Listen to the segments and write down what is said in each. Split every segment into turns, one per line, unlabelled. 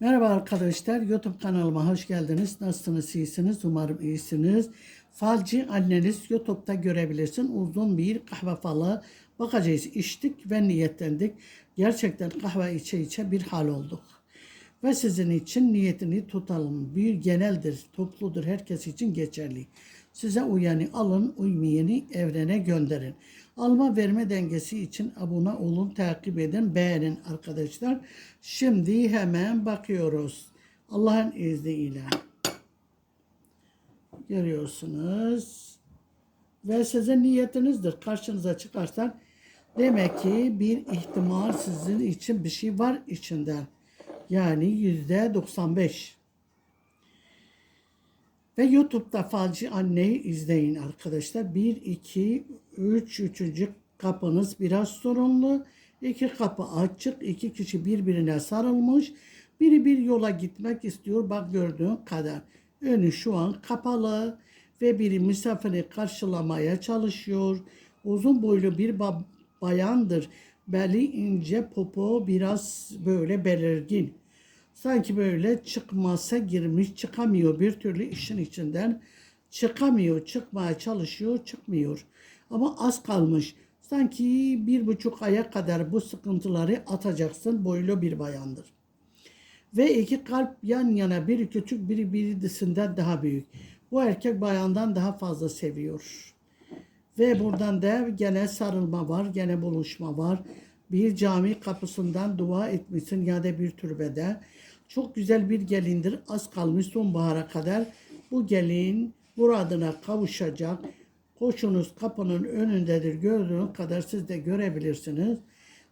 Merhaba arkadaşlar, YouTube kanalıma hoş geldiniz. Nasılsınız, iyisiniz? Umarım iyisiniz. Falcı anneniz YouTube'da görebilirsin. Uzun bir kahve falı bakacağız. İçtik ve niyetlendik. Gerçekten kahve içe içe bir hal olduk. Ve sizin için niyetini tutalım. Bir geneldir, topludur, herkes için geçerli. Size uyanı alın, uymayanı evrene gönderin. Alma verme dengesi için abone olun, takip edin, beğenin arkadaşlar. Şimdi hemen bakıyoruz. Allah'ın izniyle. Görüyorsunuz. Ve sizin niyetinizdir. Karşınıza çıkarsan demek ki bir ihtimal sizin için bir şey var içinde. Yani yüzde 95. Ve YouTube'da Falcı Anne'yi izleyin arkadaşlar. 1, 2, 3, üçüncü kapınız biraz sorunlu. İki kapı açık. iki kişi birbirine sarılmış. Biri bir yola gitmek istiyor. Bak gördüğün kadar. Önü şu an kapalı. Ve biri misafiri karşılamaya çalışıyor. Uzun boylu bir ba- bayandır. Beli ince, popo biraz böyle belirgin. Sanki böyle çıkmasa girmiş, çıkamıyor bir türlü işin içinden. Çıkamıyor, çıkmaya çalışıyor, çıkmıyor. Ama az kalmış. Sanki bir buçuk aya kadar bu sıkıntıları atacaksın boylu bir bayandır. Ve iki kalp yan yana biri küçük biri birisinden daha büyük. Bu erkek bayandan daha fazla seviyor. Ve buradan da gene sarılma var, gene buluşma var. Bir cami kapısından dua etmişsin ya da bir türbede. Çok güzel bir gelindir. Az kalmış sonbahara kadar. Bu gelin muradına kavuşacak. Koşunuz kapının önündedir. Gördüğün kadar siz de görebilirsiniz.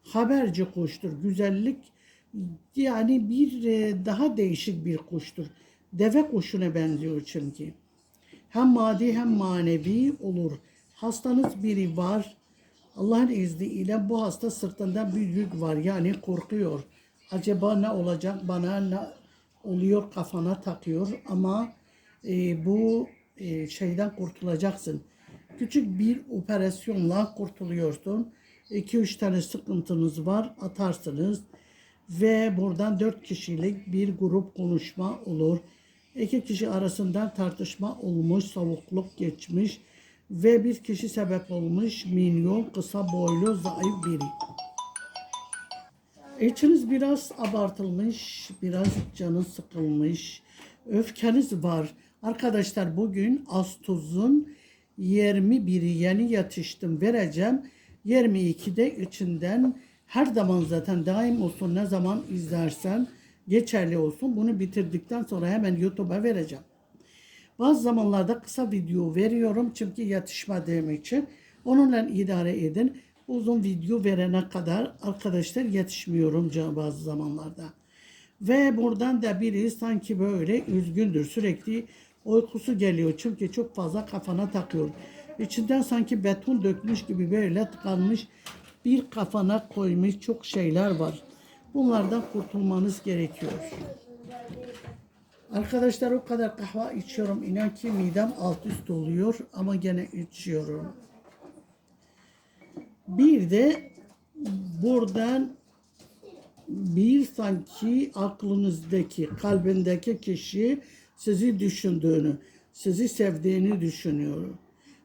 Haberci kuştur. Güzellik yani bir e, daha değişik bir kuştur. Deve kuşuna benziyor çünkü. Hem maddi hem manevi olur. Hastanız biri var. Allah'ın izniyle bu hasta sırtında bir yük var. Yani korkuyor. Acaba ne olacak bana ne oluyor kafana takıyor ama e, bu e, şeyden kurtulacaksın. Küçük bir operasyonla kurtuluyorsun. 2-3 tane sıkıntınız var atarsınız ve buradan 4 kişilik bir grup konuşma olur. İki kişi arasında tartışma olmuş, soğukluk geçmiş ve bir kişi sebep olmuş minyon, kısa boylu, zayıf biri. İçiniz biraz abartılmış, biraz canı sıkılmış, öfkeniz var. Arkadaşlar bugün Ağustos'un 21'i yeni yatıştım vereceğim. 22'de içinden her zaman zaten daim olsun ne zaman izlersen geçerli olsun. Bunu bitirdikten sonra hemen YouTube'a vereceğim. Bazı zamanlarda kısa video veriyorum çünkü yatışmadığım için. Onunla idare edin. Uzun video verene kadar arkadaşlar yetişmiyorum bazı zamanlarda. Ve buradan da biri sanki böyle üzgündür. Sürekli uykusu geliyor. Çünkü çok fazla kafana takıyor. İçinden sanki beton dökmüş gibi böyle tıkanmış bir kafana koymuş çok şeyler var. Bunlardan kurtulmanız gerekiyor. Arkadaşlar o kadar kahve içiyorum. İnan ki midem alt üst oluyor ama gene içiyorum. Bir de buradan bir sanki aklınızdaki, kalbindeki kişi sizi düşündüğünü, sizi sevdiğini düşünüyor.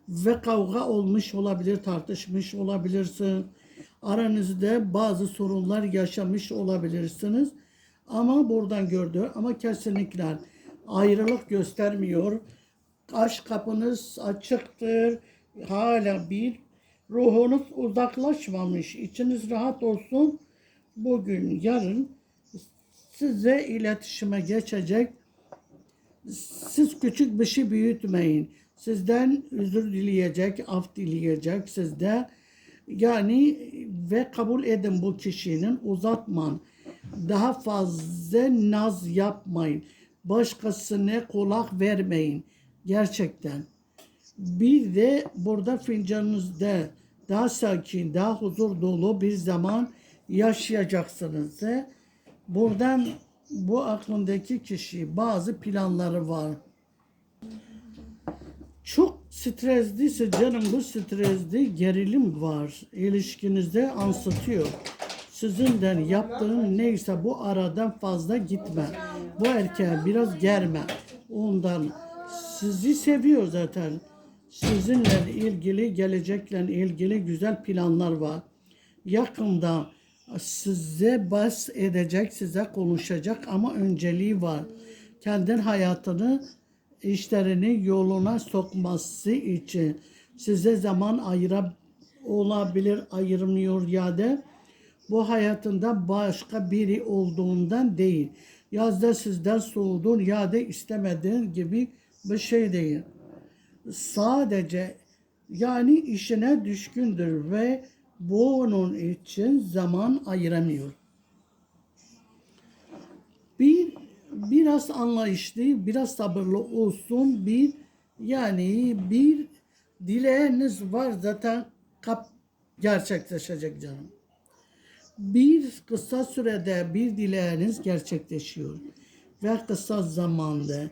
Ve kavga olmuş olabilir, tartışmış olabilirsin. Aranızda bazı sorunlar yaşamış olabilirsiniz. Ama buradan gördü ama kesinlikle ayrılık göstermiyor. Aşk kapınız açıktır. Hala bir ruhunuz uzaklaşmamış. İçiniz rahat olsun. Bugün, yarın size iletişime geçecek. Siz küçük bir şey büyütmeyin. Sizden özür dileyecek, af dileyecek sizde. Yani ve kabul edin bu kişinin uzatman. Daha fazla naz yapmayın. Başkasına kulak vermeyin. Gerçekten. Bir de burada fincanınızda daha sakin, daha huzur dolu bir zaman yaşayacaksınız. Buradan bu aklındaki kişi bazı planları var. Çok stresliyse canım bu stresli gerilim var. İlişkinizde ansıtıyor. Sizinden yaptığın neyse bu aradan fazla gitme. Bu erkeğe biraz germe. Ondan sizi seviyor zaten. Sizinle ilgili, gelecekle ilgili güzel planlar var. Yakında size bas edecek, size konuşacak ama önceliği var. Kendin hayatını, işlerini yoluna sokması için size zaman ayıra olabilir, ayırmıyor ya da bu hayatında başka biri olduğundan değil. Yazda sizden soğudun ya da istemediğin gibi bir şey değil. Sadece yani işine düşkündür ve bunun için zaman ayıramıyor. Bir biraz anlayışlı, biraz sabırlı olsun. Bir yani bir dileğiniz var zaten kap gerçekleşecek canım. Bir kısa sürede bir dileğiniz gerçekleşiyor ve kısa zamanda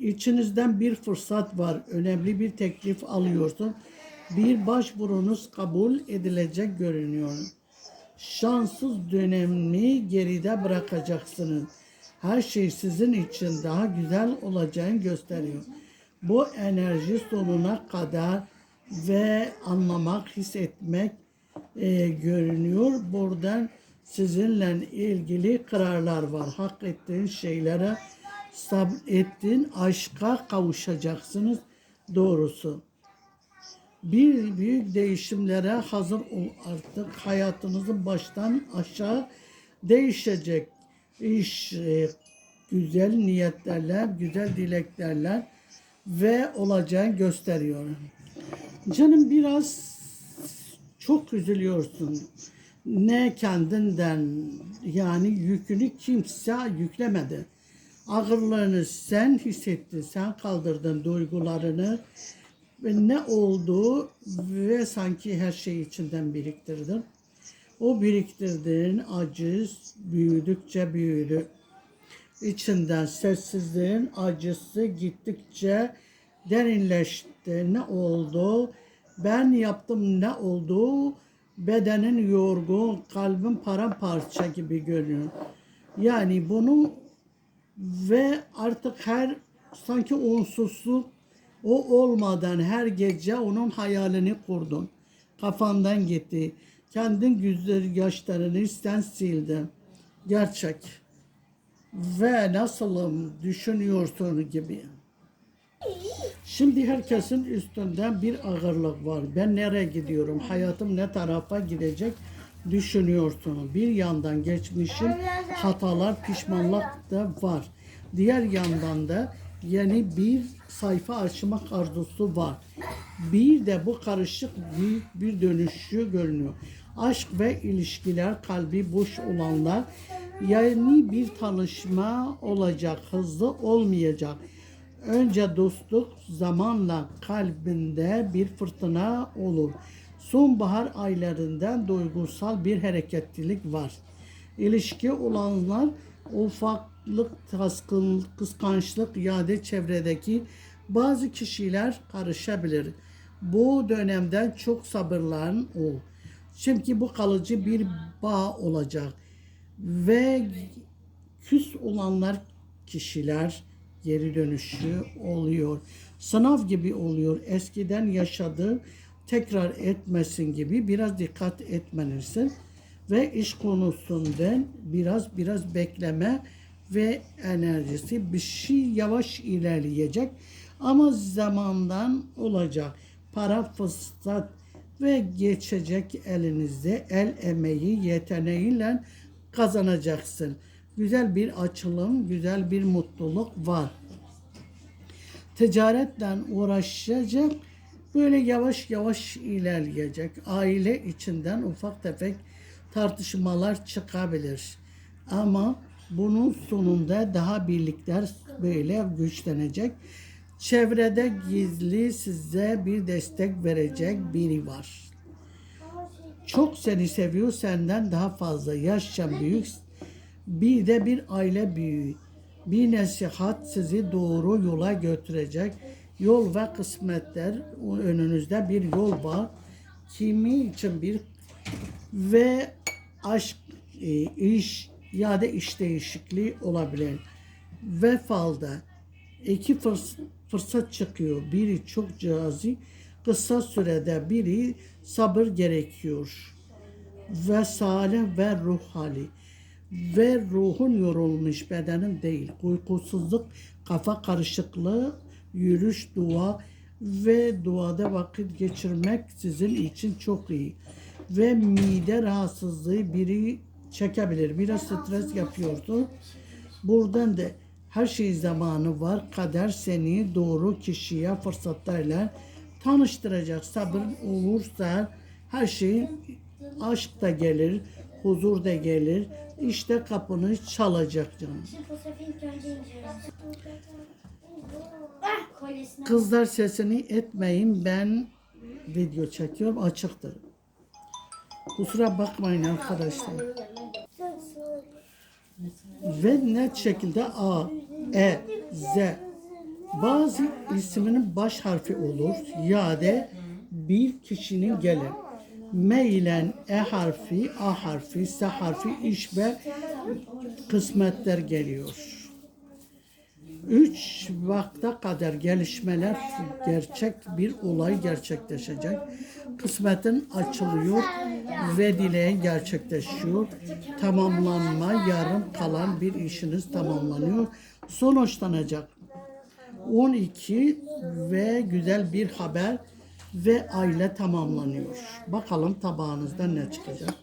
içinizden bir fırsat var, önemli bir teklif alıyorsun. Bir başvurunuz kabul edilecek görünüyor. Şanssız dönemi geride bırakacaksınız. Her şey sizin için daha güzel olacağını gösteriyor. Bu enerji sonuna kadar ve anlamak, hissetmek e, görünüyor. Buradan sizinle ilgili kararlar var. Hak ettiğin şeylere sabrettiğin aşka kavuşacaksınız doğrusu. Bir büyük değişimlere hazır ol artık. Hayatınızın baştan aşağı değişecek. İş e, güzel niyetlerle, güzel dileklerle ve olacağını gösteriyor. Canım biraz çok üzülüyorsun. Ne kendinden yani yükünü kimse yüklemedi. Ağırlığını sen hissettin, sen kaldırdın duygularını ne oldu ve sanki her şey içinden biriktirdin. O biriktirdiğin acı büyüdükçe büyüdü. İçinden sessizliğin acısı gittikçe derinleşti. Ne oldu? Ben yaptım ne oldu? Bedenin yorgun, kalbin paramparça gibi görünüyor. Yani bunu ve artık her sanki onsuzluk o olmadan her gece onun hayalini kurdun. Kafandan gitti. Kendin güzel yaşlarını sen sildin. Gerçek. Ve nasılım düşünüyorsun gibi. Şimdi herkesin üstünden bir ağırlık var. Ben nereye gidiyorum? Hayatım ne tarafa gidecek? Düşünüyorsun. Bir yandan geçmişin hatalar, pişmanlık da var. Diğer yandan da yeni bir sayfa açmak arzusu var. Bir de bu karışık büyük bir dönüşü görünüyor. Aşk ve ilişkiler kalbi boş olanlar yeni bir tanışma olacak, hızlı olmayacak. Önce dostluk zamanla kalbinde bir fırtına olur. Sonbahar aylarından duygusal bir hareketlilik var. İlişki olanlar ufaklık, taskın, kıskançlık ya da çevredeki bazı kişiler karışabilir. Bu dönemden çok sabırlan ol. Çünkü bu kalıcı bir bağ olacak. Ve küs olanlar kişiler geri dönüşü oluyor. Sınav gibi oluyor. Eskiden yaşadığı tekrar etmesin gibi biraz dikkat etmelisin. Ve iş konusundan biraz biraz bekleme ve enerjisi bir şey yavaş ilerleyecek. Ama zamandan olacak. Para fırsat ve geçecek elinizde el emeği yeteneğiyle kazanacaksın. Güzel bir açılım, güzel bir mutluluk var. Ticaretle uğraşacak, böyle yavaş yavaş ilerleyecek. Aile içinden ufak tefek tartışmalar çıkabilir. Ama bunun sonunda daha birlikler böyle güçlenecek. Çevrede gizli size bir destek verecek biri var. Çok seni seviyor senden daha fazla. Yaşça büyük. Bir de bir aile büyüğü. Bir nasihat sizi doğru yola götürecek. Yol ve kısmetler önünüzde bir yol var. Kimi için bir ve aşk e, iş ya da iş değişikliği olabilir. Ve falda iki fırs- fırsat çıkıyor. Biri çok cazip, kısa sürede biri sabır gerekiyor. Ve salih ve ruh hali. Ve ruhun yorulmuş bedenin değil. Uykusuzluk, kafa karışıklığı, yürüyüş, dua ve duada vakit geçirmek sizin için çok iyi. Ve mide rahatsızlığı biri çekebilir. Biraz stres yapıyordu. Buradan da her şey zamanı var. Kader seni doğru kişiye fırsatlarla tanıştıracak. Sabır olursa her şey aşk da gelir, huzur da gelir. İşte kapını çalacak canım. Kızlar sesini etmeyin. Ben video çekiyorum. Açıktır. Kusura bakmayın arkadaşlar. Ve net şekilde A, E, Z. Bazı isminin baş harfi olur ya da bir kişinin gelir. M ile E harfi, A harfi, S harfi, iş ve kısmetler geliyor. Üç vakte kadar gelişmeler gerçek bir olay gerçekleşecek. Kısmetin açılıyor ve dileğin gerçekleşiyor. Tamamlanma, yarım kalan bir işiniz tamamlanıyor. Sonuçlanacak. 12 ve güzel bir haber ve aile tamamlanıyor. Bakalım tabağınızda ne çıkacak.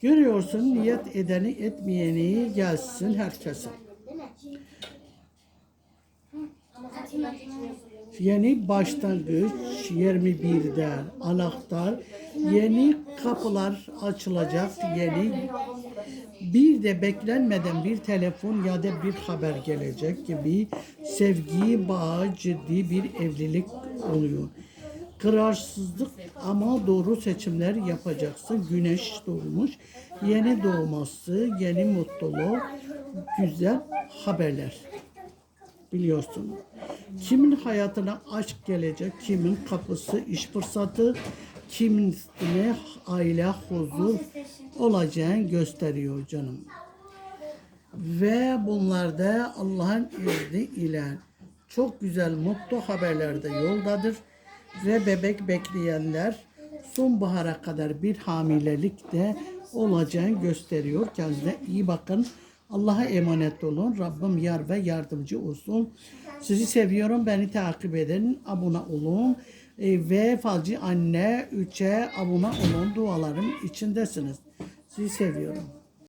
Görüyorsun niyet edeni etmeyeni gelsin herkese. Yeni başlangıç 21'den anahtar yeni kapılar açılacak yeni bir de beklenmeden bir telefon ya da bir haber gelecek gibi sevgi bağı ciddi bir evlilik oluyor. Kararsızlık ama doğru seçimler yapacaksın. Güneş doğmuş. Yeni doğması, yeni mutluluk, güzel haberler. Biliyorsun. Kimin hayatına aşk gelecek, kimin kapısı iş fırsatı, kimin ne aile huzur olacağını gösteriyor canım. Ve bunlar da Allah'ın izni ile çok güzel mutlu haberler de yoldadır. Ve bebek bekleyenler sonbahara kadar bir hamilelik de olacağını gösteriyor. Kendinize iyi bakın. Allah'a emanet olun. Rabbim yar ve yardımcı olsun. Sizi seviyorum. Beni takip edin. Abone olun. E, ve Falcı Anne 3'e abone olun. Dualarım içindesiniz. Sizi seviyorum.